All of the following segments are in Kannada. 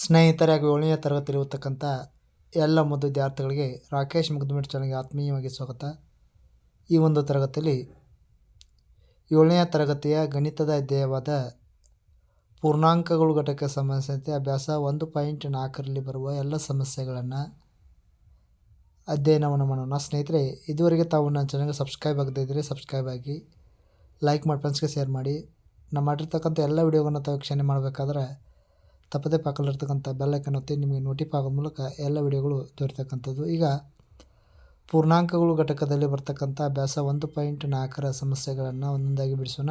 ಸ್ನೇಹಿತರೆ ಹಾಗೂ ಏಳನೇ ತರಗತಿಯಲ್ಲಿ ಓದ್ತಕ್ಕಂಥ ಎಲ್ಲ ಮುದ್ದು ವಿದ್ಯಾರ್ಥಿಗಳಿಗೆ ರಾಕೇಶ್ ಮುಗ್ದುಮಿಟ್ ಚಾನಲ್ಗೆ ಆತ್ಮೀಯವಾಗಿ ಸ್ವಾಗತ. ಈ ಒಂದು ತರಗತಿಯಲ್ಲಿ ಏಳನೇ ತರಗತಿಯ ಗಣಿತದ ಅಧ್ಯಯವಾದ ಪೂರ್ಣಾಂಕಗಳು ಘಟಕಕ್ಕೆ ಸಂಬಂಧಿಸಿದಂತೆ ಅಭ್ಯಾಸ ಒಂದು ಪಾಯಿಂಟ್ ನಾಲ್ಕರಲ್ಲಿ ಬರುವ ಎಲ್ಲ ಸಮಸ್ಯೆಗಳನ್ನು ಅಧ್ಯಯನವನ್ನು ಮಾಡೋಣ. ಸ್ನೇಹಿತರೆ, ಇದುವರೆಗೆ ತಾವು ನನ್ನ ಚಾನಲ್ಗೆ ಸಬ್ಸ್ಕ್ರೈಬ್ ಆಗದೇ ಇದ್ದರೆ ಸಬ್ಸ್ಕ್ರೈಬ್ ಆಗಿ, ಲೈಕ್ ಮಾಡಿ ಫ್ರೆಂಡ್ಸ್ಗೆ ಶೇರ್ ಮಾಡಿ. ನಾನು ಮಾಡಿರ್ತಕ್ಕಂಥ ಎಲ್ಲ ವಿಡಿಯೋಗಳನ್ನು ತಾವು ವೀಕ್ಷಣೆ ಮಾಡಬೇಕಾದ್ರೆ ತಪ್ಪದೇ ಪಕ್ಕದಲ್ಲಿರ್ತಕ್ಕಂಥ ಬೆಲ್ಲೈಕನ್ ಒತ್ತಿ ನಿಮಗೆ ನೋಟಿಫ್ ಆಗೋ ಮೂಲಕ ಎಲ್ಲ ವಿಡಿಯೋಗಳು ದೊರೆತಕ್ಕಂಥದ್ದು ಈಗ ಪೂರ್ಣಾಂಕಗಳು ಘಟಕದಲ್ಲಿ ಬರ್ತಕ್ಕಂಥ ಅಭ್ಯಾಸ ಒಂದು ಪಾಯಿಂಟ್ ನಾಲ್ಕರ ಸಮಸ್ಯೆಗಳನ್ನು ಒಂದೊಂದಾಗಿ ಬಿಡಿಸೋಣ.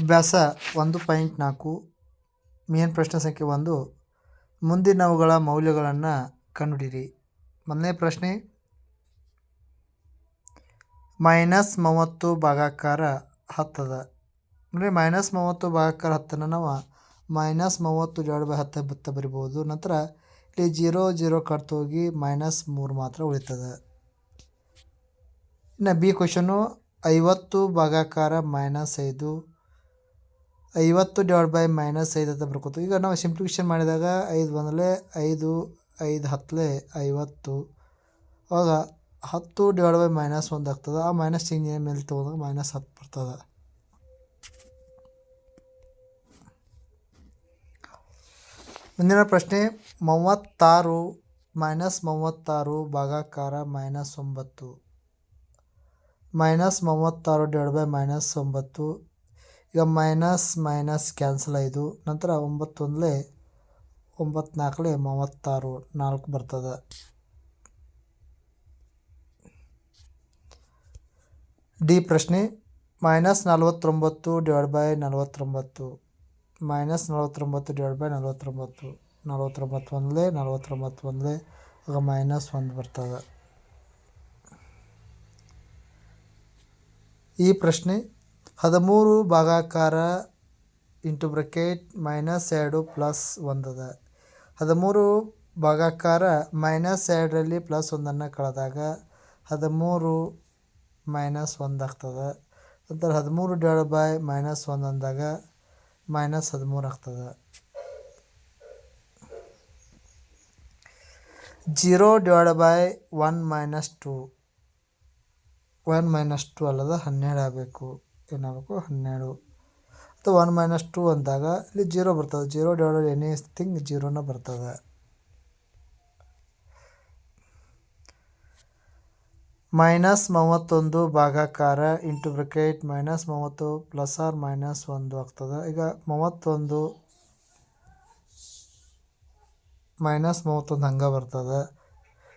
ಅಭ್ಯಾಸ ಒಂದು ಪಾಯಿಂಟ್ ನಾಲ್ಕು ಮೇನ್ ಪ್ರಶ್ನೆ ಸಂಖ್ಯೆ ಒಂದು, ಮುಂದಿನವುಗಳ ಮೌಲ್ಯಗಳನ್ನು ಕಂಡುಹಿಡಿಯಿರಿ. ಮೊದಲನೇ ಪ್ರಶ್ನೆ ಮೈನಸ್ ಮೂವತ್ತು ಭಾಗಾಕಾರ ಹತ್ತದ. ಅಂದರೆ ಮೈನಸ್ ಮೂವತ್ತು ಭಾಗಾಕಾರ ಹತ್ತನ್ನು ನಾವು ಮೈನಸ್ ಮೂವತ್ತು ಡಿವೈಡ್ ಬೈ ಹತ್ತು ಬತ್ತ ಬರಿಬೋದು. ನಂತರ ಇಲ್ಲಿ ಜೀರೋ ಜೀರೋ ಕಟ್ತು ಹೋಗಿ ಮೈನಸ್ ಮೂರು ಮಾತ್ರ ಉಳಿತದೆ. ಇನ್ನು ಬಿ ಕ್ವಶನು ಐವತ್ತು ಭಾಗಾಕಾರ ಮೈನಸ್ ಐದು. ಐವತ್ತು ಡಿವೈಡ್ ಬೈ ಮೈನಸ್ ಐದು ಅಂತ ಬರ್ಕೋತು. ಈಗ ನಾವು ಸಿಂಪ್ಲಿಫಿಕೇಶನ್ ಮಾಡಿದಾಗ ಐದು ಬಂದಲೇ ಐದು ಐದು ಹತ್ತಲೇ ಐವತ್ತು. ಅವಾಗ ಹತ್ತು ಡಿವೈಡ್ ಬೈ ಮೈನಸ್ ಒಂದು ಆಗ್ತದೆ, ಆ ಮೈನಸ್ ಚಿಹ್ನೆ ಮೇಲೆ ತೊಗೊಂಡಾಗ ಮೈನಸ್ ಹತ್ತು ಬರ್ತದೆ. ಮುಂದಿನ ಪ್ರಶ್ನೆ, ಮೂವತ್ತಾರು ಮೈನಸ್ ಮೂವತ್ತಾರು ಭಾಗಾಕಾರ ಮೈನಸ್ ಒಂಬತ್ತು. ಮೈನಸ್ ಮೂವತ್ತಾರು ಡಿವೈಡ್ ಬೈ ಮೈನಸ್ ಒಂಬತ್ತು, ಈಗ ಮೈನಸ್ ಮೈನಸ್ ಕ್ಯಾನ್ಸಲ್ ಆಯಿತು ನಂತರ ಒಂಬತ್ತೊಂದಲೇ ಒಂಬತ್ನಾಲ್ಕಲೇ ಮೂವತ್ತಾರು ನಾಲ್ಕು ಬರ್ತದೆ. ಡಿ ಪ್ರಶ್ನೆ ಮೈನಸ್ ನಲವತ್ತೊಂಬತ್ತು ಡಿವೈಡ್ ಬೈ ನಲವತ್ತೊಂಬತ್ತು. ಮೈನಸ್ ನಲವತ್ತೊಂಬತ್ತು ಡಿವೈಡ್ ಬೈ ನಲವತ್ತೊಂಬತ್ತು. ನಲವತ್ತೊಂಬತ್ತು ಒಂದಲೇ ನಲವತ್ತೊಂಬತ್ತು ಒಂದಲೇ, ಆಗ ಮೈನಸ್ ಒಂದು ಬರ್ತದೆ. ಈ ಪ್ರಶ್ನೆ, ಹದಿಮೂರು ಭಾಗಾಕಾರ ಇಂಟು ಬ್ರಕೆಟ್ ಮೈನಸ್ ಎರಡು ಪ್ಲಸ್ ಒಂದದ. ಹದಿಮೂರು ಭಾಗಾಕಾರ ಮೈನಸ್ ಎರಡರಲ್ಲಿ ಪ್ಲಸ್ ಒಂದನ್ನು ಕಳೆದಾಗ, ಹದಿಮೂರು ಮೈನಸ್ ಒಂದು ಆಗ್ತದೆ. ನಂತರ ಹದಿಮೂರು ಡಿವೈಡ್ ಬೈ ಮೈನಸ್ ಒಂದು ಅಂದಾಗ ಮೈನಸ್ ಹದಿಮೂರು ಆಗ್ತದೆ. Zero divide by one minus two one minus two ಅಲ್ಲದ ಹನ್ನೆರಡು ಆಗಬೇಕು. ಏನಾಗಬೇಕು? ಹನ್ನೆರಡು. ಅಥವಾ ಒನ್ ಮೈನಸ್ ಟು ಅಂದಾಗ ಇಲ್ಲಿ ಜೀರೋ ಬರ್ತದೆ. ಜೀರೋ ಡಿವೈಡ್ ಎನಿಥಿಂಗ್ ಜೀರೋನ ಬರ್ತದೆ. ಮೈನಸ್ ಮೂವತ್ತೊಂದು ಭಾಗಾಕಾರ ಇಂಟು ಬ್ರಕೆಟ್ ಮೈನಸ್ ಮೂವತ್ತು ಪ್ಲಸ್ ಆರ್ ಮೈನಸ್ ಒಂದು ಆಗ್ತದೆ. ಈಗ ಮೂವತ್ತೊಂದು ಮೈನಸ್ ಮೂವತ್ತೊಂದು ಹಂಗೆ ಬರ್ತದೆ.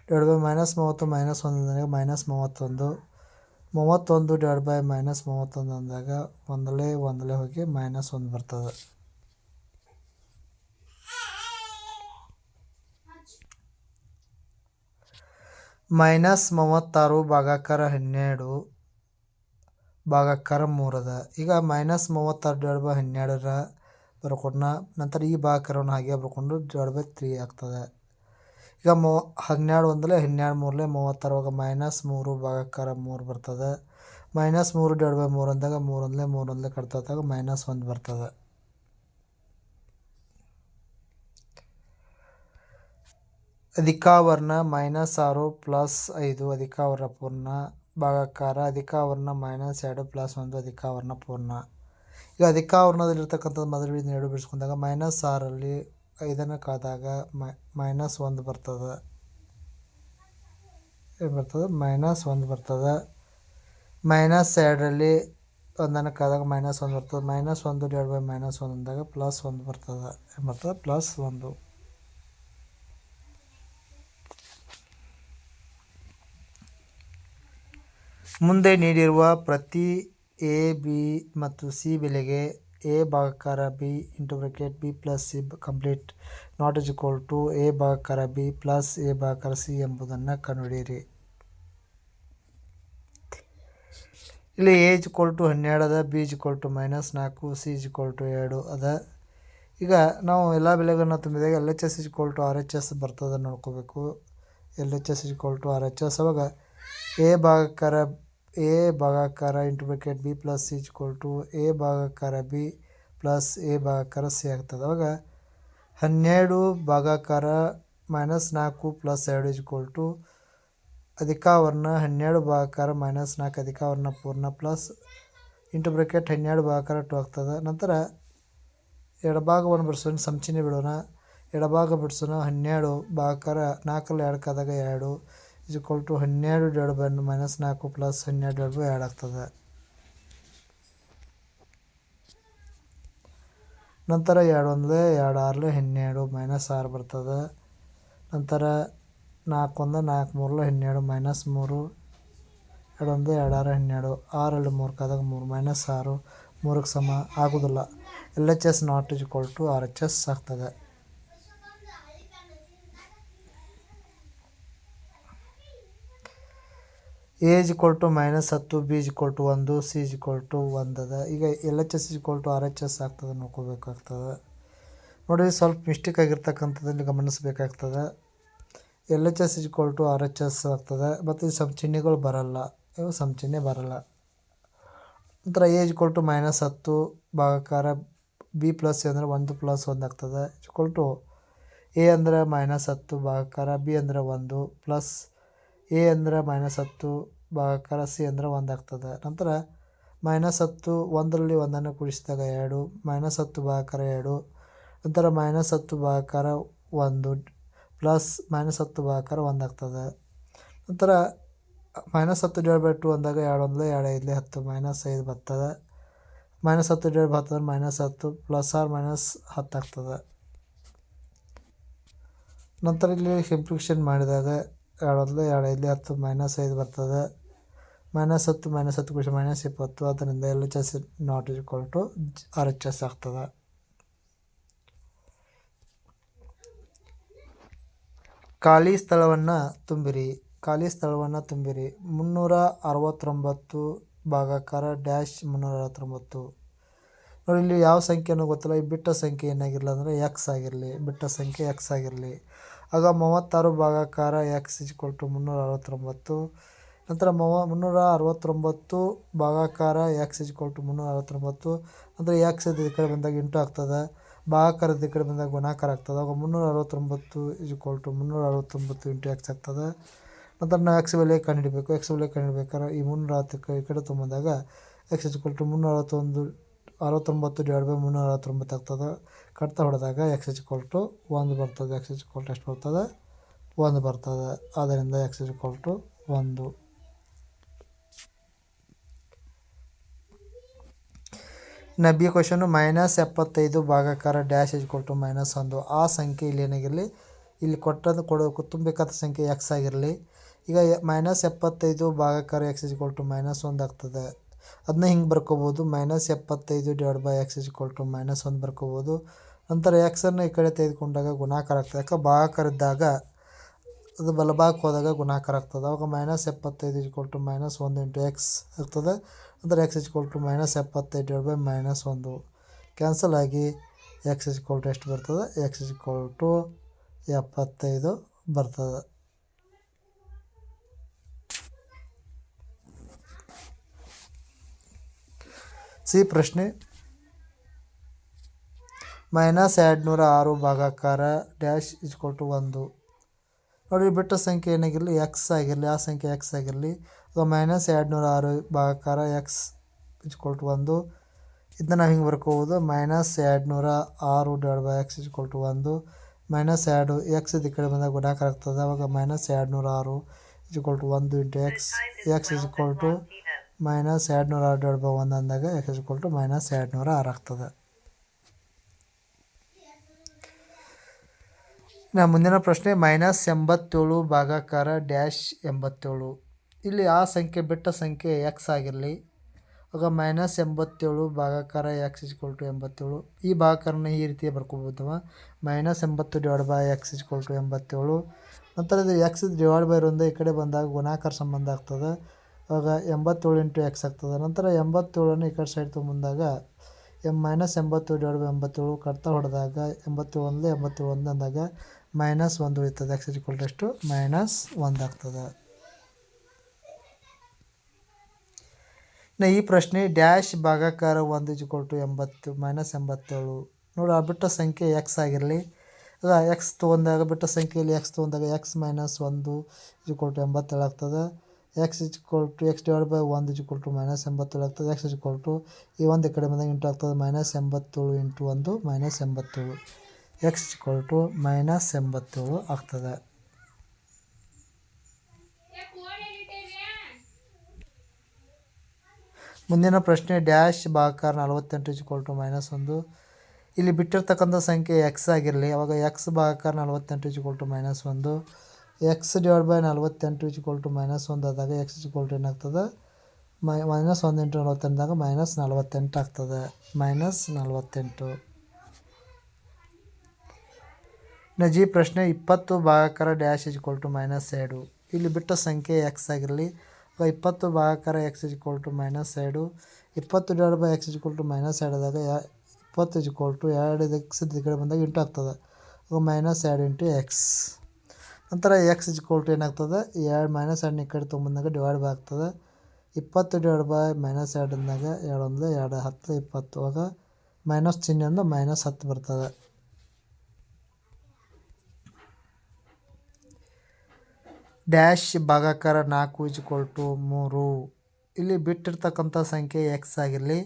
ಡಿವೈಡ್ ಬೈ ಮೈನಸ್ ಮೂವತ್ತು ಮೈನಸ್ ಒಂದು ಅಂದಾಗ ಮೈನಸ್ ಮೂವತ್ತೊಂದು. ಮೂವತ್ತೊಂದು ಡಿವೈಡ್ ಬೈ ಮೈನಸ್ ಮೂವತ್ತೊಂದು ಅಂದಾಗ ಒಂದಲೇ ಒಂದಲೇ ಹೋಗಿ ಮೈನಸ್ ಒಂದು ಬರ್ತದೆ. ಮೈನಸ್ ಮೂವತ್ತಾರು ಭಾಗಾಕಾರ ಹನ್ನೆರಡು ಭಾಗಾಕಾರ ಮೂರದ. ಈಗ ಮೈನಸ್ ಮೂವತ್ತಾರು ಡಿವೈಡ್ ಬೈ ಹನ್ನೆರಡರ ಬರ್ಕೊಂಡ ನಂತರ ಈ ಭಾಗಾಕಾರವನ್ನು ಹಾಗೆ ಬರ್ಕೊಂಡು ಡಿವೈಡ್ ಬೈ ತ್ರೀ ಆಗ್ತದೆ. ಈಗ ಮೂ, ಹನ್ನೆರಡು ಒಂದಲೇ ಹನ್ನೆರಡು ಮೂರಲೇ ಮೂವತ್ತಾರು ಆಗ ಮೈನಸ್ ಮೂರು ಭಾಗಾಕಾರ ಮೂರು ಬರ್ತದೆ. ಮೈನಸ್ ಮೂರು ಡಿವೈಡ್ ಬೈ ಮೂರು ಅಂದಾಗ ಮೂರು ಒಂದಲೇ ಮೂರು ಒಂದಲೇ ಕಟ್ತಾಗ ಮೈನಸ್ ಒಂದು ಬರ್ತದೆ. ಅಧಿಕಾವರ್ಣ ಮೈನಸ್ ಆರು ಪ್ಲಸ್ ಐದು ಅಧಿಕಾವರ್ಣ ಪೂರ್ಣ ಭಾಗಾಕಾರ ಅಧಿಕಾವರ್ಣ ಮೈನಸ್ ಎರಡು ಪ್ಲಸ್ ಒಂದು ಅಧಿಕಾವರ್ಣ ಪೂರ್ಣ. ಈಗ ಅಧಿಕಾವರ್ಣದಲ್ಲಿರ್ತಕ್ಕಂಥದ್ದು ಮೊದಲು ಎರಡು ಬಿಡಿಸ್ಕೊಂಡಾಗ ಮೈನಸ್ ಆರಲ್ಲಿ ಐದನ್ನು ಕಳೆದಾಗ ಮೈನಸ್ ಒಂದು ಬರ್ತದೆ. ಏನು ಬರ್ತದೆ? ಮೈನಸ್ ಒಂದು ಬರ್ತದೆ. ಮೈನಸ್ ಎರಡರಲ್ಲಿ ಒಂದನ್ನು ಕಳೆದಾಗ ಮೈನಸ್ ಒಂದು ಬರ್ತದೆ. ಮೈನಸ್ ಒಂದು ಡಿವೈಡ್ ಬೈ ಮೈನಸ್ ಒಂದು ಅಂದಾಗ ಪ್ಲಸ್ ಒಂದು ಬರ್ತದೆ. ಏನು ಬರ್ತದೆ? ಪ್ಲಸ್ ಒಂದು. ಮುಂದೆ ನೀಡಿರುವ ಪ್ರತಿ ಎ, ಬಿ ಮತ್ತು ಸಿ ಬೆಲೆಗೆ A ಭಾಗಕಾರ B B plus C complete. Not is equal to A ಭಾಗಕಾರ B plus A ಭಾಗಾಕಾರ ಸಿ ಎಂಬುದನ್ನು ಕಂಡುಹಿಡಿಯಿರಿ. ಇಲ್ಲಿ ಎ ಹನ್ನೆರಡು, ಅದ ಬಿ ಮೈನಸ್ ನಾಲ್ಕು, ಸಿ ಎರಡು, ಅದ. ಈಗ ನಾವು ಎಲ್ಲ ಬೆಲೆಗಳನ್ನ ತುಂಬಿದಾಗ L H S R H S ಬರ್ತದೆ ನೋಡ್ಕೋಬೇಕು. L H S R H S ಅವಾಗ ಎ ಭಾಗಾಕಾರ A ಭಾಗಾಕಾರ into bracket B plus two A ಭಾಗಾಕಾರ B plus A ಭಾಗಾಕಾರ ಸಿ ಆಗ್ತದೆ. ಅವಾಗ ಹನ್ನೆರಡು ಭಾಗಾಕಾರ ಮೈನಸ್ ನಾಲ್ಕು ಪ್ಲಸ್ ಎರಡು ಇಜ್ಕೊಲ್ ಟು ಅಧಿಕಾವರ್ಣ ಹನ್ನೆರಡು ಭಾಗಾಕಾರ ಮೈನಸ್ ನಾಲ್ಕು ಅಧಿಕಾವರ್ಣ ಪೂರ್ಣ ಪ್ಲಸ್ ಇಂಟು ಬ್ರಾಕೆಟ್ ಹನ್ನೆರಡು ಭಾಗಾಕಾರ ಟು ಆಗ್ತದೆ. ನಂತರ ಎಡಭಾಗವನ್ನು ಬಿಡಿಸೋಣ ಸಂಚಿನಿ ಬಿಡೋಣ. ಎಡಭಾಗ ಬಿಡಿಸೋಣ, ಹನ್ನೆರಡು ಭಾಗಾಕಾರ ನಾಲ್ಕಲ್ಲಿ ಎರಡು ಕಾದಾಗ ಎರಡು. ಇಜ್ಕೊಲ್ ಟು ಹನ್ನೆರಡು ಡಿವೈಡ್ ಬೈ ಮೈನಸ್ ನಾಲ್ಕು ಪ್ಲಸ್ ಹನ್ನೆರಡು ಡಿವೈಡ್ ಬೈ ಎರಡು ಆಗ್ತದೆ. ನಂತರ ಎರಡು ಒಂದು ಎರಡು ಆರ್ಲೆ ಹನ್ನೆರಡು ಮೈನಸ್ ಆರು ಬರ್ತದೆ. ನಂತರ ನಾಲ್ಕು ಒಂದು ನಾಲ್ಕು ಮೂರಲೆ ಹನ್ನೆರಡು ಮೈನಸ್ ಮೂರು. ಎರಡು ಒಂದು ಎರಡು ಆರು ಹನ್ನೆರಡು. ಆರಲ್ಲಿ ಮೂರು ಕಾದಾಗ ಮೂರು ಮೈನಸ್ ಆರು. ಮೂರಕ್ಕೆ ಸಮ ಆಗೋದಿಲ್ಲ. L H S not equal to R H S ಆಗ್ತದೆ. ಎ ಇಕ್ವಲ್ ಟು ಮೈನಸ್ ಹತ್ತು ಬಿ ಇಜ್ಕೊಲ್ ಟು ಒಂದು ಸಿ ಇಜ್ಕೊಲ್ ಟು ಒಂದದ. ಈಗ L H S equal to R H S ಆಗ್ತದೆ ನೋಡ್ಕೋಬೇಕಾಗ್ತದೆ. ನೋಡಿ, ಸ್ವಲ್ಪ ಮಿಸ್ಟೇಕ್ ಆಗಿರ್ತಕ್ಕಂಥದ್ದಲ್ಲಿ ಗಮನಿಸಬೇಕಾಗ್ತದೆ. L H S equal to R H S ಆಗ್ತದೆ. ಮತ್ತು ಈ ಸಂಚಿಹ್ನೆಗಳು ಚಿಹ್ನೆಗಳು ಬರಲ್ಲ. ಇವು ಸಮ್ ಚಿಹ್ನೆ ಬರಲ್ಲ. ನಂತರ ಎ ಇಕ್ವಲ್ ಟು ಮೈನಸ್ ಹತ್ತು, ಭಾಗಕಾರ ಬಿ ಪ್ಲಸ್ ಅಂದರೆ ಒಂದು ಪ್ಲಸ್ ಒಂದು ಆಗ್ತದೆ. ಇಕ್ವಲ್ ಟು ಎ ಅಂದರೆ ಮೈನಸ್ ಹತ್ತು, ಭಾಗಕಾರ ಬಿ ಅಂದರೆ ಒಂದು ಪ್ಲಸ್ ಎ ಅಂದ್ರೆ ಮೈನಸ್ ಹತ್ತು ಭಾಗಾಕಾರ ಸಿ ಅಂದ್ರೆ ಒಂದು ಆಗ್ತದೆ. ನಂತರ ಮೈನಸ್ ಹತ್ತು ಒಂದರಲ್ಲಿ ಒಂದನ್ನು ಕೂಡಿಸಿದಾಗ ಎರಡು ಮೈನಸ್ ಹತ್ತು ಭಾಗಾಕಾರ ಎರಡು, ನಂತರ ಮೈನಸ್ ಹತ್ತು ಭಾಗಾಕಾರ ಒಂದು ಪ್ಲಸ್ ಮೈನಸ್ ಹತ್ತು ಭಾಗಾಕಾರ ಒಂದು ಆಗ್ತದೆ. ನಂತರ ಮೈನಸ್ ಹತ್ತು ಡಿವೈಡ್ ಬೈ ಟು ಅಂದಾಗ ಎರಡು ಒಂದಲೇ ಎರಡು ಐದಲೇ ಹತ್ತು ಮೈನಸ್ ಐದು ಬರ್ತದೆ. ಮೈನಸ್ ಹತ್ತು ಡಿವೈಡ್ ಬೈ ಹತ್ತು ಮೈನಸ್ ಹತ್ತು ಪ್ಲಸ್ ಆರ್ ಮೈನಸ್ ಹತ್ತು ಆಗ್ತದೆ. ನಂತರ ಇಲ್ಲಿ ಸಿಂಪ್ಲಿಫಿಕೇಶನ್ ಮಾಡಿದಾಗ ಎರಡು ಹೊತ್ಲು ಎರಡು ಐದು ಹತ್ತು ಮೈನಸ್ ಐದು ಬರ್ತದೆ. ಮೈನಸ್ ಹತ್ತು ಮೈನಸ್ ಹತ್ತು ಖುಷಿ ಮೈನಸ್ ಇಪ್ಪತ್ತು. ಅದರಿಂದ L H S not equal to R H S ಆಗ್ತದೆ. ಖಾಲಿ ಸ್ಥಳವನ್ನು ತುಂಬಿರಿ. ಖಾಲಿ ಸ್ಥಳವನ್ನು ತುಂಬಿರಿ. ಮುನ್ನೂರ ಅರವತ್ತೊಂಬತ್ತು ಭಾಗಾಕಾರ ಡ್ಯಾಶ್ ಮುನ್ನೂರ ಅರವತ್ತೊಂಬತ್ತು. ನೋಡಿ, ಇಲ್ಲಿ ಯಾವ ಸಂಖ್ಯೆನೂ ಗೊತ್ತಿಲ್ಲ. ಈ ಬಿಟ್ಟ ಸಂಖ್ಯೆ ಏನಾಗಿರಲಿಲ್ಲ ಅಂದರೆ ಎಕ್ಸ್ ಆಗಿರಲಿ. ಬಿಟ್ಟ ಸಂಖ್ಯೆ ಎಕ್ಸ್ ಆಗಿರಲಿ. ಆಗ ಮೂವತ್ತಾರು ಭಾಗಾಕಾರ ಎಕ್ಸ್ ಇಜ್ಕೊಲ್ ಟು ಮುನ್ನೂರ ಅರವತ್ತೊಂಬತ್ತು. ನಂತರ ಮೂವ, ಮುನ್ನೂರ ಅರವತ್ತೊಂಬತ್ತು ಭಾಗಾಕಾರ ಎಕ್ಸ್ ಇಜ್ಕೊಲ್ ಟು ಮುನ್ನೂರ ಅರವತ್ತೊಂಬತ್ತು. ಅಂದರೆ ಎಕ್ಸ್ ಈ ಕಡೆ ಬಂದಾಗ ಇಂಟು ಆಗ್ತದೆ. ಭಾಗಾಕಾರದ ಈ ಕಡೆ ಬಂದಾಗ ಗುಣಾಕಾರ ಆಗ್ತದೆ. ಆಗ ಮುನ್ನೂರ ಅರವತ್ತೊಂಬತ್ತು ಇಜ್ಕೊಲ್ ಟು ಮುನ್ನೂರ ಅರವತ್ತೊಂಬತ್ತು ಇಂಟು ಎಕ್ಸ್ ಆಗ್ತದೆ. ನಂತರ ನಾವು ಎಕ್ಸ್ ಬೆಲೆ ಕಂಡುಹಿಡಬೇಕು. ಎಕ್ಸ್ ಬೆಲೆ ಕಂಡುಹಿಡ್ಬೇಕಾದ್ರೆ ಈ ಮುನ್ನೂರ ಅರವತ್ತು ಈ ಕಡೆ ತೊಗೊಂಬಂದಾಗ ಎಕ್ಸ್ ಇಜ್ಕೊಲ್ ಟು ಮುನ್ನೂರ ಅರವತ್ತೊಂದು ಅರವತ್ತೊಂಬತ್ತು ಡಿವೈಡ್ ಬೈ ಮುನ್ನೂರ ಅರವತ್ತೊಂಬತ್ತು ಆಗ್ತದೆ. ಕಟ್ತಾ ಹೊಡೆದಾಗ ಎಕ್ಸ್ ಎಚ್ ಟು ಒಂದು ಬರ್ತದೆ. ಎಕ್ಸ್ ಎಚ್ ಟು ಎಷ್ಟು ಬರ್ತದೆ? ಒಂದು ಬರ್ತದೆ. ಆದ್ದರಿಂದ ಎಕ್ಸ್ ಎಚ್ ಟು ಒಂದು. ಇನ್ನು ಬಿ ಕ್ವಶನು ಮೈನಸ್ ಎಪ್ಪತ್ತೈದು ಭಾಗಾಕಾರ ಡ್ಯಾಶ್ ಇಜ್ಕೊಲ್ ಟು ಮೈನಸ್ ಒಂದು. ಆ ಸಂಖ್ಯೆ ಇಲ್ಲಿ ಏನಾಗಿರಲಿ, ಇಲ್ಲಿ ಕೊಟ್ಟದ್ದು ಕೊಡೋ ತುಂಬಬೇಕಾದ ಸಂಖ್ಯೆ ಎಕ್ಸ್ ಆಗಿರಲಿ. ಈಗ ಮೈನಸ್ ಎಪ್ಪತ್ತೈದು ಭಾಗಾಕಾರ ಎಕ್ಸ್ ಇಜ್ಕೊಲ್ ಟು ಮೈನಸ್ ಒಂದು ಆಗ್ತದೆ. ಅದನ್ನ ಹಿಂಗೆ ಬರ್ಕೋಬೋದು ಮೈನಸ್ ಎಪ್ಪತ್ತೈದು divide by X equal to minus ಒಂದು ಬರ್ಕೋಬೋದು. ನಂತರ ಎಕ್ಸನ್ನು ಈ ಕಡೆ ತೆಗೆದುಕೊಂಡಾಗ ಗುಣಾಕಾರ ಆಗ್ತದೆ. ಯಾಕೆ ಭಾಗಾಕಾರ ಇದ್ದಾಗ, ಅದು ಬಲಭಾಗಕ್ಕೆ ಹೋದಾಗ ಗುಣಾಕಾರ ಆಗ್ತದೆ. ಅವಾಗ ಮೈನಸ್ ಎಪ್ಪತ್ತೈದು ಇಜ್ಕೊಲ್ ಟು ಮೈನಸ್ ಒಂದು ಇಂಟು ಎಕ್ಸ್ ಆಗ್ತದೆ. ಅಂದರೆ ಎಕ್ಸ್ ಇಜ್ಕೊಲ್ ಟು ಮೈನಸ್ ಎಪ್ಪತ್ತೈದು ಡಿವೈಡ್ ಬೈ ಮೈನಸ್ ಒಂದು. ಕ್ಯಾನ್ಸಲ್ ಆಗಿ ಎಕ್ಸ್ ಇಜ್ಕೊಲ್ ಟು ಎಷ್ಟು ಬರ್ತದೆ? ಎಕ್ಸ್ ಇಜ್ಕೊಲ್ ಟು ಎಪ್ಪತ್ತೈದು ಬರ್ತದೆ. ಸಿ ಪ್ರಶ್ನೆ. ಮೈನಸ್ ಎರಡು ನೂರ ಆರು ಭಾಗಾಕಾರ ಡ್ಯಾಶ್ ಇಜ್ಕೊಟ್ಟು ಒಂದು. ನೋಡಿ, ಬಿಟ್ಟ ಸಂಖ್ಯೆ ಏನಾಗಿರಲಿ ಎಕ್ಸ್ ಆಗಿರಲಿ, ಆ ಸಂಖ್ಯೆ ಎಕ್ಸ್ ಆಗಿರಲಿ ಅಥವಾ ಮೈನಸ್ ಎರಡು ನೂರ ಆರು ಭಾಗಾಕಾರ ಎಕ್ಸ್ ಇಜ್ಕೊಲ್ ಟು ಒಂದು. ಇದನ್ನ ನಾವು ಹಿಂಗೆ ಬರ್ಕೋಬೋದು. ಮೈನಸ್ ಎರಡು ನೂರ ಆರು divide by X equal to ಒಂದು. ಮೈನಸ್ ಎರಡು ಎಕ್ಸ್ ಈ ಕಡೆ ಬಂದಾಗ ಗುಣಾಕಾರ ಆಗ್ತದೆ. ಅವಾಗ ಮೈನಸ್ ಎರಡು ನೂರ ಆರು ಇಜ್ಕೊಲ್ ಟು ಒಂದು into X X equal to minus ಎರಡು ನೂರ ಆರು ಡಿವೈಡ್ ಬೈ ಒಂದು ಅಂದಾಗ ಎಕ್ಸ್ ಇಜ್ಕೊಲ್ ಟು ಮೈನಸ್ ಎರಡು ನೂರ ಆರು ಆಗ್ತದೆ. ನಾ ಮುಂದಿನ ಪ್ರಶ್ನೆ, ಮೈನಸ್ ಎಂಬತ್ತೇಳು ಭಾಗಾಕಾರ ಡ್ಯಾಶ್ ಎಂಬತ್ತೇಳು. ಇಲ್ಲಿ ಆ ಸಂಖ್ಯೆ ಬಿಟ್ಟ ಸಂಖ್ಯೆ ಎಕ್ಸ್ ಆಗಿರಲಿ. ಆಗ ಮೈನಸ್ ಎಂಬತ್ತೇಳು ಭಾಗಾಕಾರ ಎಕ್ಸ್ ಇಜ್ಕೊಲ್ ಟು ಎಂಬತ್ತೇಳು. ಈ ಭಾಗಾಕಾರನ ಈ ರೀತಿ ಬರ್ಕೋಬೋದು. ಮೈನಸ್ ಎಂಬತ್ತು divide by x is equal to ಎಂಬತ್ತೇಳು. ನಂತರ ಇದು ಎಕ್ಸ್ ಡಿವೈಡ್ ಬೈ ಇರೋದ್ರಿಂದ ಈ ಕಡೆ ಬಂದಾಗ ಗುಣಾಕಾರ ಸಂಬಂಧ ಆಗ್ತದೆ. ಆವಾಗ ಎಂಬತ್ತೇಳು ಇಂಟು ಎಕ್ಸ್ ಆಗ್ತದೆ. ನಂತರ ಎಂಬತ್ತೇಳನ್ನು ಈ ಕಡೆ ಸೈಡ್ ತೊಗೊಂಬಂದಾಗ ಎಂ ಮೈನಸ್ ಎಂಬತ್ತೇಳು ಡಿವೈಡ್ ಬೈ ಎಂಬತ್ತೇಳು ಕಟ್ತಾ ಹೊಡೆದಾಗ ಎಂಬತ್ತೇಳು ಒಂದು ಎಂಬತ್ತೇಳು ಒಂದು ಅಂದಾಗ ಮೈನಸ್ ಒಂದು ಉಳಿತದೆ. ಎಕ್ಸ್ ಇಜ್ಕೊಲ್ ಟು ಎಷ್ಟು? ಮೈನಸ್ ಒಂದು ಆಗ್ತದೆ. ಇನ್ನು ಈ ಪ್ರಶ್ನೆ ಡ್ಯಾಶ್ ಭಾಗಾಕಾರ ಒಂದು ಇಜ್ಕೊಲ್ ಟು ಎಂಬತ್ತು ಮೈನಸ್ ಎಂಬತ್ತೇಳು. ನೋಡಿ, ಆ ಬಿಟ್ಟ ಸಂಖ್ಯೆ ಎಕ್ಸ್ ಆಗಿರಲಿ. ಅಲ್ಲ ಎಕ್ಸ್ ತೊಗೊಂಡಾಗ, ಬಿಟ್ಟ ಸಂಖ್ಯೆಯಲ್ಲಿ ಎಕ್ಸ್ ತೊಗೊಂಡಾಗ ಎಕ್ಸ್ ಮೈನಸ್ ಒಂದು ಇಜ್ಕೊಲ್ ಟು ಎಂಬತ್ತೇಳು ಆಗ್ತದೆ. X is equal to x divide by ಒಂದು ಇಚ್ ಟು ಮೈನಸ್ ಎಂಬತ್ತೇಳು ಆಗ್ತದೆ. ಎಕ್ಸ್ ಇಜ್ಕೊಲ್ ಟು ಈ ಒಂದು ಕಡೆ ಬಂದಾಗ ಇಂಟು ಆಗ್ತದೆ. ಮೈನಸ್ ಎಂಬತ್ತೇಳು ಇಂಟು ಒಂದು ಮೈನಸ್ ಎಂಬತ್ತೇಳು. ಎಕ್ಸ್ ಇಚ್ ಟು ಮೈನಸ್ ಎಂಬತ್ತೇಳು ಆಗ್ತದೆ. ಮುಂದಿನ ಪ್ರಶ್ನೆ ಡ್ಯಾಶ್ ಬಾಕಾರ್ ನಲವತ್ತೆಂಟು ಇಜ್ಕೊಲ್ ಟು ಮೈನಸ್ ಒಂದು. ಇಲ್ಲಿ ಬಿಟ್ಟಿರ್ತಕ್ಕಂಥ ಸಂಖ್ಯೆ ಎಕ್ಸ್ ಆಗಿರಲಿ. ಅವಾಗ ಎಕ್ಸ್ ಬಾಕಾರ್ ನಲವತ್ತೆಂಟು ಇಜ್ಕೊಲ್ ಟು ಮೈನಸ್ ಒಂದು. ಎಕ್ಸ್ ಡಿವೈಡ್ ಬೈ ನಲವತ್ತೆಂಟು ಇಜ್ಕೊಲ್ ಟು ಮೈನಸ್ ಒಂದು ಆದಾಗ ಎಕ್ಸ್ ಇಜ್ಕೊಲ್ ಟು ಏನಾಗ್ತದೆ? ಮೈ ಮೈನಸ್ ಒಂದು ಇಂಟು ನಲ್ವತ್ತೆಂಟಾಗ ಮೈನಸ್ ನಲ್ವತ್ತೆಂಟು ಆಗ್ತದೆ. ಮೈನಸ್ ನಲ್ವತ್ತೆಂಟು. ನಜಿ, ಪ್ರಶ್ನೆ ಇಪ್ಪತ್ತು ಭಾಗಕರ ಡ್ಯಾಶ್ ಇಜ್ ಟು ಮೈನಸ್ ಎರಡು. ಇಲ್ಲಿ ಬಿಟ್ಟ ಸಂಖ್ಯೆ ಎಕ್ಸ್ ಆಗಿರಲಿ. ಇಪ್ಪತ್ತು ಭಾಗಕರ x is equal to minus ಎರಡು. ಇಪ್ಪತ್ತು divide by x is equal to minus ಎರಡಾದಾಗ ಇಪ್ಪತ್ತು ಇಜ್ ಟು ಎರಡು. ಎಕ್ಸ್ ಈ ಕಡೆ ಬಂದಾಗ ಇಂಟು ಆಗ್ತದೆ. ಮೈನಸ್ ಎರಡು ಇಂಟು ಎಕ್ಸ್ ನಂತರ ಎಕ್ಸ್ ಇಜ್ಕೊಲ್ ಕೋಲ್ಟ್ ಏನಾಗ್ತದೆ? ಎರಡು ಮೈನಸ್ ಎರಡನ್ನ ಈ ಕಡೆ ತೊಗೊಂಬಂದಾಗ ಡಿವೈಡ್ ಬೈ ಆಗ್ತದೆ. ಇಪ್ಪತ್ತು ಡಿವೈಡ್ ಬೈ ಮೈನಸ್ ಎರಡು ಅಂದಾಗ ಎರಡು ಒಂದು ಎರಡು, ಹತ್ತು, ಇಪ್ಪತ್ತು. ಆಗ ಮೈನಸ್ ಚಿಹ್ನೆಯಿಂದ ಮೈನಸ್ ಹತ್ತು ಬರ್ತದೆ. ಡ್ಯಾಶ್ ಭಾಗಾಕಾರ ನಾಲ್ಕು ಟು ಮೂರು. ಇಲ್ಲಿ ಬಿಟ್ಟಿರ್ತಕ್ಕಂಥ ಸಂಖ್ಯೆ ಎಕ್ಸ್ ಆಗಿರಲಿ.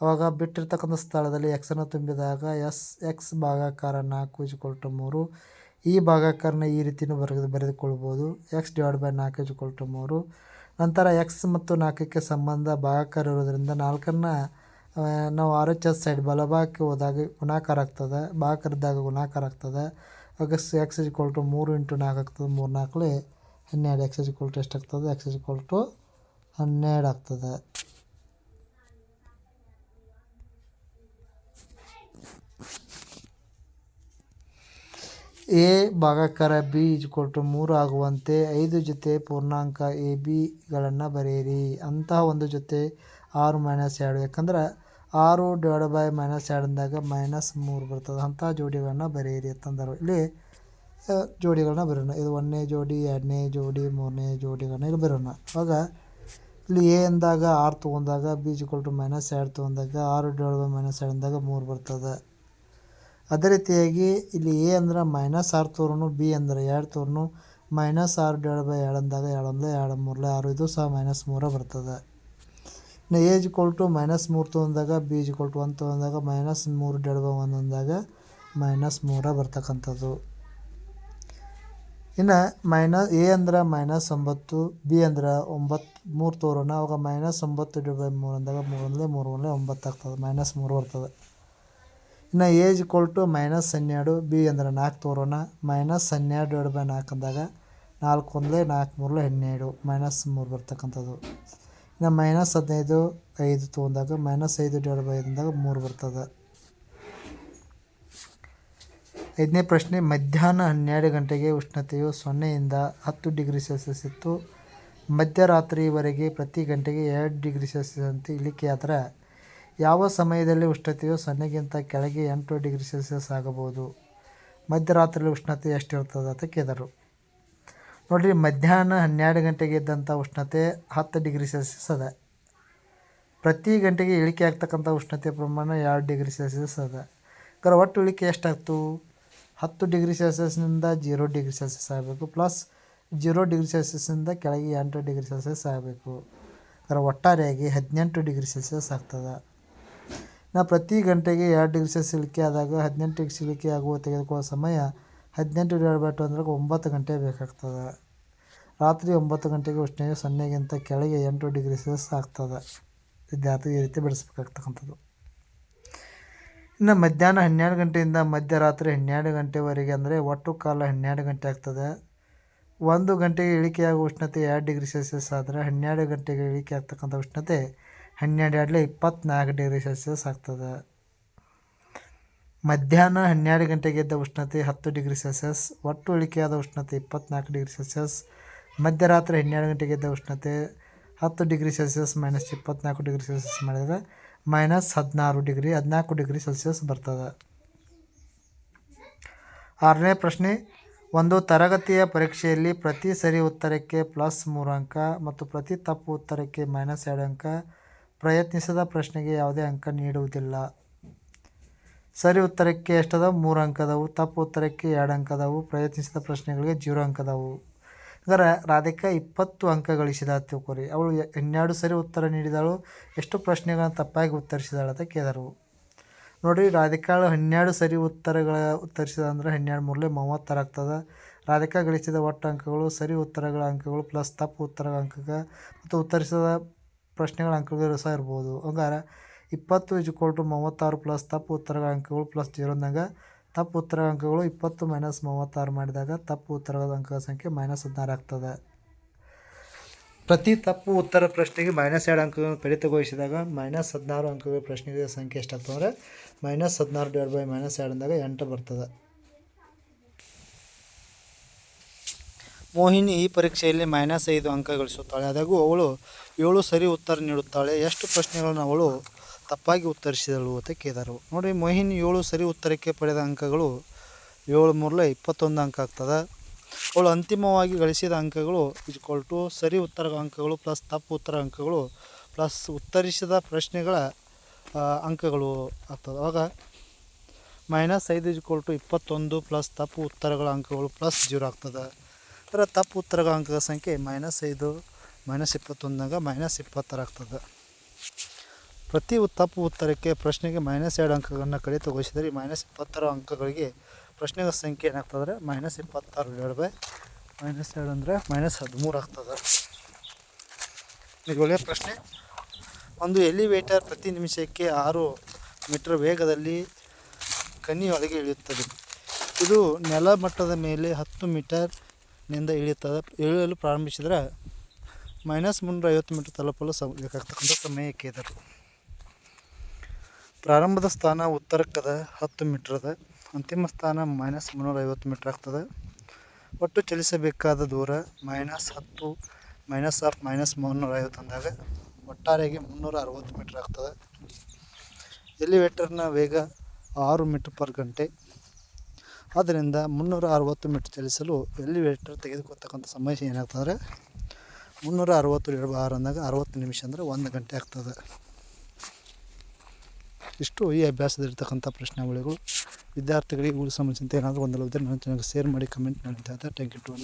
ಅವಾಗ ಬಿಟ್ಟಿರ್ತಕ್ಕಂಥ ಸ್ಥಳದಲ್ಲಿ ಎಕ್ಸನ್ನು ತುಂಬಿದಾಗ ಎಸ್ ಎಕ್ಸ್ ಭಾಗಾಕಾರ ನಾಲ್ಕು ಟು ಮೂರು. ಈ ಭಾಗಾಕಾರನ ಈ ರೀತಿಯೂ ಬರೆದು ಬರೆದುಕೊಳ್ಬೋದು. ಎಕ್ಸ್ ಡಿವೈಡ್ ಬೈ ನಾಲ್ಕು ಇಜ್ಕೊಲ್ ಟು ಮೂರು. ನಂತರ ಎಕ್ಸ್ ಮತ್ತು ನಾಲ್ಕಕ್ಕೆ ಸಂಬಂಧ ಭಾಗಾಕಾರ ಇರೋದರಿಂದ ನಾಲ್ಕನ್ನು ನಾವು ಆರ್ ಎಚ್ ಎಸ್ ಸೈಡ್ ಬಲಭಾಗಕ್ಕೆ ಹೋದಾಗ ಗುಣಾಕಾರ ಆಗ್ತದೆ. ಭಾಗಾಕಾರ ಇದ್ದಾಗ ಗುಣಾಕಾರ ಆಗ್ತದೆ. ಆಗ ಎಕ್ಸ್ ಇಜ್ಕೊಲ್ ಟು ಮೂರು ಇಂಟು ನಾಲ್ಕು ಆಗ್ತದೆ. ಮೂರು ನಾಲ್ಕಲ್ಲಿ ಹನ್ನೆರಡು ಎಕ್ಸ್ ಇಜ್ಕೊಲ್ ಟು ಎಷ್ಟಾಗ್ತದೆ? ಎಕ್ಸ್ ಇಜ್ಕೊಲ್ ಟು ಹನ್ನೆರಡು ಆಗ್ತದೆ. ಎ ಭಾಗಾಕಾರ ಬಿ ಇಜ್ಕೊಲ್ ಟು ಮೂರು ಆಗುವಂತೆ ಐದು ಜೊತೆ ಪೂರ್ಣಾಂಕ ಎ ಬಿಗಳನ್ನು ಬರೆಯಿರಿ. ಅಂತಹ ಒಂದು ಜೊತೆ ಆರು ಮೈನಸ್ ಎರಡು. ಯಾಕಂದ್ರೆ ಆರು ಡಿವೈಡ್ ಬೈ ಮೈನಸ್ ಎರಡು ಅಂದಾಗ ಮೈನಸ್ ಮೂರು ಬರ್ತದೆ. ಅಂಥ ಜೋಡಿಗಳನ್ನ ಬರೆಯಿರಿ ಅಂತಂದರು. ಇಲ್ಲಿ ಜೋಡಿಗಳನ್ನ ಬರೋಣ ಇದು ಒಂದನೇ ಜೋಡಿ, ಎರಡನೇ ಜೋಡಿ, ಮೂರನೇ ಜೋಡಿಗಳನ್ನ ಇಲ್ಲಿ ಬರೋಣ ಅವಾಗ ಇಲ್ಲಿ ಎ ಅಂದಾಗ ಆರು ತೊಗೊಂಡಾಗ ಬಿ ಇಜ್ಕೊಲ್ ಟು ಮೈನಸ್ ಎರಡು ತೊಗೊಂಡಾಗ ಆರು ಡಿವೈಡ್ ಬೈ ಮೈನಸ್ ಎರಡು ಅಂದಾಗ ಮೂರು ಬರ್ತದೆ. ಅದೇ ರೀತಿಯಾಗಿ ಇಲ್ಲಿ ಎ ಅಂದ್ರೆ ಮೈನಸ್ ಆರು ತೋರ್ನು ಬಿ ಅಂದ್ರೆ ಎರಡು ತೋರ್ನು ಮೈನಸ್ ಆರು ಡಿವೈಡ್ ಬೈ ಎರಡು ಅಂದಾಗ ಎರಡು ಒಂದಲೇ ಎರಡು ಮೂರಲೇ ಆರು, ಇದು ಸಹ ಮೈನಸ್ ಮೂರೇ ಬರ್ತದೆ. ಇನ್ನು ಎ ಇಕ್ವಲ್ ಟು ಮೈನಸ್ ಮೂರು ತೊಗೊಂಡಾಗ ಬಿ ಇಕ್ವಲ್ ಟು ಒಂದು ತೊಗೊಂಡಾಗ ಮೈನಸ್ ಮೂರು ಡಿವೈಡ್ ಬೈ ಒಂದು ಅಂದಾಗ ಮೈನಸ್ ಮೂರೇ ಬರ್ತಕ್ಕಂಥದ್ದು. ಇನ್ನು ಮೈನಸ್ ಎ ಅಂದ್ರೆ ಮೈನಸ್ ಒಂಬತ್ತು ಬಿ ಅಂದ್ರೆ ಒಂಬತ್ತು ಮೂರು ತೋರೋಣ ಅವಾಗ ಮೈನಸ್ ಒಂಬತ್ತು ಡಿವೈಡ್ ಬೈ ಮೂರು ಅಂದಾಗ ಮೂರು ಒಂದಲೇ ಮೂರು ಒಂದಲೇ ಒಂಬತ್ತು ಆಗ್ತದೆ ಮೈನಸ್ ಮೂರು ಬರ್ತದೆ. ಇನ್ನು ಏಜ್ ಕೊಲ್ಟು ಮೈನಸ್ ಹನ್ನೆರಡು ಬಿ ಅಂದ್ರೆ ನಾಲ್ಕು ತೋರೋಣ. ಮೈನಸ್ ಹನ್ನೆರಡು ಎರಡು ಬೈ ನಾಲ್ಕು ಅಂದಾಗ ನಾಲ್ಕು ಒಂದಲೇ ನಾಲ್ಕು ಮೂರಲೇ ಹನ್ನೆರಡು ಮೈನಸ್ ಮೂರು ಬರ್ತಕ್ಕಂಥದ್ದು. ಇನ್ನು ಮೈನಸ್ ಹದಿನೈದು, ಐದು ತೊಗೊಂಡಾಗ ಮೈನಸ್ ಐದು ಡಿವೈಡ್ ಬೈ ಅಂದಾಗ ಮೂರು ಬರ್ತದೆ. ಐದನೇ ಪ್ರಶ್ನೆ, ಮಧ್ಯಾಹ್ನ ಹನ್ನೆರಡು ಗಂಟೆಗೆ ಉಷ್ಣತೆಯು ಸೊನ್ನೆಯಿಂದ ಹತ್ತು ಡಿಗ್ರಿ ಸೆಲ್ಸಿಯಸ್ ಇತ್ತು. ಮಧ್ಯರಾತ್ರಿವರೆಗೆ ಪ್ರತಿ ಗಂಟೆಗೆ ಎರಡು ಡಿಗ್ರಿ ಸೆಲ್ಸಿಯಸ್ ಅಂತ ಇಳಿಕೆಯಾದರೆ ಯಾವ ಸಮಯದಲ್ಲಿ ಉಷ್ಣತೆಯು ಸೊನ್ನೆಗಿಂತ ಕೆಳಗೆ ಎಂಟು ಡಿಗ್ರಿ ಸೆಲ್ಸಿಯಸ್ ಆಗಬಹುದು? ಮಧ್ಯರಾತ್ರಿಯಲ್ಲಿ ಉಷ್ಣತೆ ಎಷ್ಟಿರ್ತದೆ ಅಂತ ಕೇಳಿದರು. ನೋಡಿರಿ, ಮಧ್ಯಾಹ್ನ ಹನ್ನೆರಡು ಗಂಟೆಗೆ ಇದ್ದಂಥ ಉಷ್ಣತೆ ಹತ್ತು ಡಿಗ್ರಿ ಸೆಲ್ಸಿಯಸ್ ಅದ. ಪ್ರತಿ ಗಂಟೆಗೆ ಇಳಿಕೆ ಆಗ್ತಕ್ಕಂಥ ಉಷ್ಣತೆ ಪ್ರಮಾಣ ಎರಡು ಡಿಗ್ರಿ ಸೆಲ್ಸಿಯಸ್ ಅದ. ಕರೆ ಒಟ್ಟು ಇಳಿಕೆ ಎಷ್ಟಾಗ್ತು? ಹತ್ತು ಡಿಗ್ರಿ ಸೆಲ್ಸಿಯಸ್ನಿಂದ ಜೀರೋ ಡಿಗ್ರಿ ಸೆಲ್ಸಿಯಸ್ ಆಗಬೇಕು, ಪ್ಲಸ್ ಜೀರೋ ಡಿಗ್ರಿ ಸೆಲ್ಸಿಯಸ್ನಿಂದ ಕೆಳಗೆ ಎಂಟು ಡಿಗ್ರಿ ಸೆಲ್ಸಿಯಸ್ ಆಗಬೇಕು. ಅದರ ಒಟ್ಟಾರೆಯಾಗಿ ಹದಿನೆಂಟು ಡಿಗ್ರಿ ಸೆಲ್ಸಿಯಸ್ ಆಗ್ತದೆ. ನಾವು ಪ್ರತಿ ಗಂಟೆಗೆ ಎರಡು ಡಿಗ್ರಿ ಸೆಲ್ಸಿಯಸ್ ಇಳಿಕೆ ಆದಾಗ ಹದಿನೆಂಟು ಇಳಿಕೆ ಆಗುವ ತೆಗೆದುಕೊಳ್ಳುವ ಸಮಯ ಹದಿನೆಂಟು ಡಿವೈಡ್ ಬೈ ಟು ಅಂದ್ರೆ ಒಂಬತ್ತು ಗಂಟೆ ಬೇಕಾಗ್ತದೆ. ರಾತ್ರಿ ಒಂಬತ್ತು ಗಂಟೆಗೆ ಉಷ್ಣೆಯು ಸೊನ್ನೆಗಿಂತ ಕೆಳಗೆ ಎಂಟು ಡಿಗ್ರಿ ಸೆಲ್ಸಿಯಸ್ ಆಗ್ತದೆ. ವಿದ್ಯಾರ್ಥಿ ಈ ರೀತಿ ಬೆಳೆಸ್ಬೇಕಾಗ್ತಕ್ಕಂಥದ್ದು. ಇನ್ನು ಮಧ್ಯಾಹ್ನ ಹನ್ನೆರಡು ಗಂಟೆಯಿಂದ ಮಧ್ಯರಾತ್ರಿ ಹನ್ನೆರಡು ಗಂಟೆವರೆಗೆ ಅಂದರೆ ಒಟ್ಟು ಕಾಲ ಹನ್ನೆರಡು ಗಂಟೆ ಆಗ್ತದೆ. ಒಂದು ಗಂಟೆಗೆ ಇಳಿಕೆಯಾಗುವ ಉಷ್ಣತೆ ಎರಡು ಡಿಗ್ರಿ ಸೆಲ್ಸಿಯಸ್ ಆದರೆ ಹನ್ನೆರಡು ಗಂಟೆಗೆ ಇಳಿಕೆ ಆಗ್ತಕ್ಕಂಥ ಉಷ್ಣತೆ ಹನ್ನೆರಡು ಎರಡಲೇ ಇಪ್ಪತ್ತ್ನಾಲ್ಕು ಡಿಗ್ರಿ ಸೆಲ್ಸಿಯಸ್ ಆಗ್ತದೆ. ಮಧ್ಯಾಹ್ನ ಹನ್ನೆರಡು ಗಂಟೆಗೆ ಇದ್ದ ಉಷ್ಣತೆ ಹತ್ತು ಡಿಗ್ರಿ ಸೆಲ್ಸಿಯಸ್, ಒಟ್ಟು ಇಳಿಕೆಯಾದ ಉಷ್ಣತೆ ಇಪ್ಪತ್ನಾಲ್ಕು ಡಿಗ್ರಿ ಸೆಲ್ಸಿಯಸ್. ಮಧ್ಯರಾತ್ರಿ ಹನ್ನೆರಡು ಗಂಟೆಗೆ ಇದ್ದ ಉಷ್ಣತೆ ಹತ್ತು ಡಿಗ್ರಿ ಸೆಲ್ಸಿಯಸ್ ಮೈನಸ್ ಇಪ್ಪತ್ನಾಲ್ಕು ಡಿಗ್ರಿ ಸೆಲ್ಸಿಯಸ್ ಮಾಡಿದರೆ ಮೈನಸ್ ಹದಿನಾರು ಡಿಗ್ರಿ, ಹದಿನಾಲ್ಕು ಡಿಗ್ರಿ ಸೆಲ್ಸಿಯಸ್ ಬರ್ತದೆ. ಆರನೇ ಪ್ರಶ್ನೆ, ಒಂದು ತರಗತಿಯ ಪರೀಕ್ಷೆಯಲ್ಲಿ ಪ್ರತಿ ಸರಿ ಉತ್ತರಕ್ಕೆ ಪ್ಲಸ್ ಮೂರು ಅಂಕ ಮತ್ತು ಪ್ರತಿ ತಪ್ಪು ಉತ್ತರಕ್ಕೆ ಮೈನಸ್ ಎರಡು ಅಂಕ ಪ್ರಯತ್ನಿಸಿದ ಪ್ರಶ್ನೆಗೆ ಯಾವುದೇ ಅಂಕ ನೀಡುವುದಿಲ್ಲ. ಸರಿ, ಉತ್ತರಕ್ಕೆ ಎಷ್ಟದ ಮೂರು ಅಂಕ ತಪ್ಪು ಉತ್ತರಕ್ಕೆ ಎರಡು ಅಂಕ ಅದಾವು ಪ್ರಯತ್ನಿಸಿದ ಪ್ರಶ್ನೆಗಳಿಗೆ ಜೀರೋ ಅಂಕ ಅದಾವು ಹಂಗಾರೆ ರಾಧಿಕಾ ಇಪ್ಪತ್ತು ಅಂಕ ಗಳಿಸಿದ ತಿಳ್ಕೊರಿ. ಅವಳು ಹನ್ನೆರಡು ಸರಿ ಉತ್ತರ ನೀಡಿದಳು. ಎಷ್ಟು ಪ್ರಶ್ನೆಗಳನ್ನು ತಪ್ಪಾಗಿ ಉತ್ತರಿಸಿದಾಳು ಅಂತ ಕೇಳಿದರು. ನೋಡಿರಿ ರಾಧಿಕಾಳು ಹನ್ನೆರಡು ಸರಿ ಉತ್ತರಗಳ ಉತ್ತರಿಸಿದ ಅಂದರೆ ಹನ್ನೆರಡು ಮೂರಲೆ ಮೂವತ್ತಾರು ಆಗ್ತದೆ. ರಾಧಿಕಾ ಗಳಿಸಿದ ಒಟ್ಟು ಅಂಕಗಳು ಸರಿ ಉತ್ತರಗಳ ಅಂಕಗಳು ಪ್ಲಸ್ ತಪ್ಪು ಉತ್ತರಗಳ ಅಂಕಗ ಮತ್ತು ಉತ್ತರಿಸಿದ ಪ್ರಶ್ನೆಗಳ ಅಂಕಗಳು ಸಹ ಇರ್ಬೋದು. ಹಂಗಾರೆ ಇಪ್ಪತ್ತು ಇಜ್ಕೊಲ್ ಟು ಮೂವತ್ತಾರು ಪ್ಲಸ್ ತಪ್ಪು ಉತ್ತರಗಳ ಅಂಕಗಳು ಪ್ಲಸ್ ಜೀರೋ ಅಂದಾಗ ತಪ್ಪು ಉತ್ತರ ಅಂಕಗಳು ಇಪ್ಪತ್ತು ಮೈನಸ್ ಮೂವತ್ತಾರು ಮಾಡಿದಾಗ ತಪ್ಪು ಉತ್ತರಗಳ ಅಂಕಗಳ ಸಂಖ್ಯೆ ಮೈನಸ್ ಹದಿನಾರು ಆಗ್ತದೆ. ಪ್ರತಿ ತಪ್ಪು ಉತ್ತರ ಪ್ರಶ್ನೆಗೆ ಮೈನಸ್ ಎರಡು ಅಂಕಗಳನ್ನು ಕಡಿತಗೊಳಿಸಿದಾಗ ಮೈನಸ್ ಹದಿನಾರು ಅಂಕಗಳ ಪ್ರಶ್ನೆಗೆ ಸಂಖ್ಯೆ ಎಷ್ಟಾಗ್ತದೆ ಅಂದರೆ ಮೈನಸ್ ಹದಿನಾರು ಡಿವೈಡ್ ಬೈ ಮೈನಸ್ ಎರಡು ಅಂದಾಗ ಎಂಟು ಬರ್ತದೆ. ಮೋಹಿನಿ ಈ ಪರೀಕ್ಷೆಯಲ್ಲಿ ಮೈನಸ್ ಐದು ಅಂಕ ಗಳಿಸುತ್ತಾಳೆ ಆದಾಗೂ ಅವಳು ಏಳು ಸರಿ ಉತ್ತರ ನೀಡುತ್ತಾಳೆ. ಎಷ್ಟು ಪ್ರಶ್ನೆಗಳನ್ನು ಅವಳು ತಪ್ಪಾಗಿ ಉತ್ತರಿಸಿದಳು ಅಂತ ಕೇಳಿದರು. ನೋಡಿ, ಮೋಹಿನಿ ಏಳು ಸರಿ ಉತ್ತರಕ್ಕೆ ಪಡೆದ ಅಂಕಗಳು ಏಳು ಮೂರಲೆ ಇಪ್ಪತ್ತೊಂದು ಅಂಕ ಆಗ್ತದೆ. ಅವಳು ಅಂತಿಮವಾಗಿ ಗಳಿಸಿದ ಅಂಕಗಳು ಈಕ್ವಲ್ ಟು ಸರಿ ಉತ್ತರ ಅಂಕಗಳು ಪ್ಲಸ್ ತಪ್ಪು ಉತ್ತರ ಅಂಕಗಳು ಪ್ಲಸ್ ಉತ್ತರಿಸಿದ ಪ್ರಶ್ನೆಗಳ ಅಂಕಗಳು ಆಗ್ತದೆ. ಅವಾಗ ಮೈನಸ್ ಐದು ಇಜ್ಕೊಲ್ ಟು ಇಪ್ಪತ್ತೊಂದು ಪ್ಲಸ್ ತಪ್ಪು ಉತ್ತರಗಳ ಅಂಕಗಳು ಪ್ಲಸ್ ಜೀರೋ ಆಗ್ತದೆ. ಅದರ ತಪ್ಪು ಉತ್ತರಗಳ ಅಂಕಗಳ ಸಂಖ್ಯೆ ಮೈನಸ್ ಐದು ಮೈನಸ್ ಇಪ್ಪತ್ತೊಂದಾಗ ಮೈನಸ್ ಇಪ್ಪತ್ತಾರು ಆಗ್ತದೆ. ಪ್ರತಿ ತಪ್ಪು ಉತ್ತರಕ್ಕೆ ಪ್ರಶ್ನೆಗೆ ಮೈನಸ್ ಎರಡು ಅಂಕಗಳನ್ನು ಕಡಿತಗೊಳಿಸಿದರೆ ಮೈನಸ್ ಇಪ್ಪತ್ತಾರು ಅಂಕಗಳಿಗೆ ಪ್ರಶ್ನೆಗಳ ಸಂಖ್ಯೆ ಏನಾಗ್ತದೆ ಮೈನಸ್ ಇಪ್ಪತ್ತಾರು ಎರಡು ಬೈ ಮೈನಸ್ ಎರಡು ಅಂದರೆ ಮೈನಸ್ ಹದಿಮೂರು ಆಗ್ತದೆ. ಈಗ ಒಳ್ಳೆಯ ಪ್ರಶ್ನೆ. ಒಂದು ಎಲಿವೇಟರ್ ಪ್ರತಿ ನಿಮಿಷಕ್ಕೆ ಆರು ಮೀಟರ್ ವೇಗದಲ್ಲಿ ಕನಿಯೊಳಗೆ ಇಳಿಯುತ್ತದೆ. ಇದು ನೆಲ ಮಟ್ಟದ ಮೇಲೆ ಹತ್ತು ಮೀಟರ್ನಿಂದ ಇಳಿಯುತ್ತದೆ ಇಳಿಯಲು ಪ್ರಾರಂಭಿಸಿದರೆ ಮೈನಸ್ ಮುನ್ನೂರ ಐವತ್ತು ಮೀಟರ್ ತಲುಪಲು ಸಮ, ಬೇಕಾಗ್ತಕ್ಕಂಥ ಸಮಯಕ್ಕೆ ಇದರು ಪ್ರಾರಂಭದ ಸ್ಥಾನ ಉತ್ತರಕ್ಕದ ಹತ್ತು ಮೀಟರ್ ಅದ ಅಂತಿಮ ಸ್ಥಾನ ಮೈನಸ್ ಮುನ್ನೂರ ಐವತ್ತು ಮೀಟರ್ ಆಗ್ತದೆ. ಒಟ್ಟು ಚಲಿಸಬೇಕಾದ ದೂರ ಮೈನಸ್ ಹತ್ತು ಮೈನಸ್ ಆಫ್ ಮೈನಸ್ ಮುನ್ನೂರ ಐವತ್ತು ಅಂದಾಗ ಒಟ್ಟಾರೆಗೆ ಮುನ್ನೂರ ಅರವತ್ತು ಮೀಟರ್ ಆಗ್ತದೆ ಎಲಿವೇಟರ್ನ ವೇಗ ಆರು ಮೀಟರ್ ಪರ್ ಗಂಟೆ. ಆದ್ದರಿಂದ ಮುನ್ನೂರ ಅರವತ್ತು ಮೀಟ್ರ್ ಚಲಿಸಲು ಎಲಿವೇಟರ್ ತೆಗೆದುಕೊಳ್ತಕ್ಕಂಥ ಸಮಸ್ಯೆ ಏನಾಗ್ತದೆ? ಮುನ್ನೂರ ಅರವತ್ತು ಎರಡು ಆರು ಅಂದಾಗ ಅರವತ್ತು ನಿಮಿಷ ಅಂದರೆ ಒಂದು ಗಂಟೆ ಆಗ್ತದೆ. ಇಷ್ಟು ಈ ಅಭ್ಯಾಸದಲ್ಲಿರ್ತಕ್ಕಂಥ ಪ್ರಶ್ನಾವಳಿಗಳು. ವಿದ್ಯಾರ್ಥಿಗಳಿಗೆ ಸಂಬಂಧಿಸಿದಂತೆ ಏನಾದರೂ ಒಂದು ನನ್ನ ಚಾನಲ್ಗೆ ಶೇರ್ ಮಾಡಿ ಕಮೆಂಟ್ ಮಾಡಿ ಥ್ಯಾಂಕ್ ಯು ಟು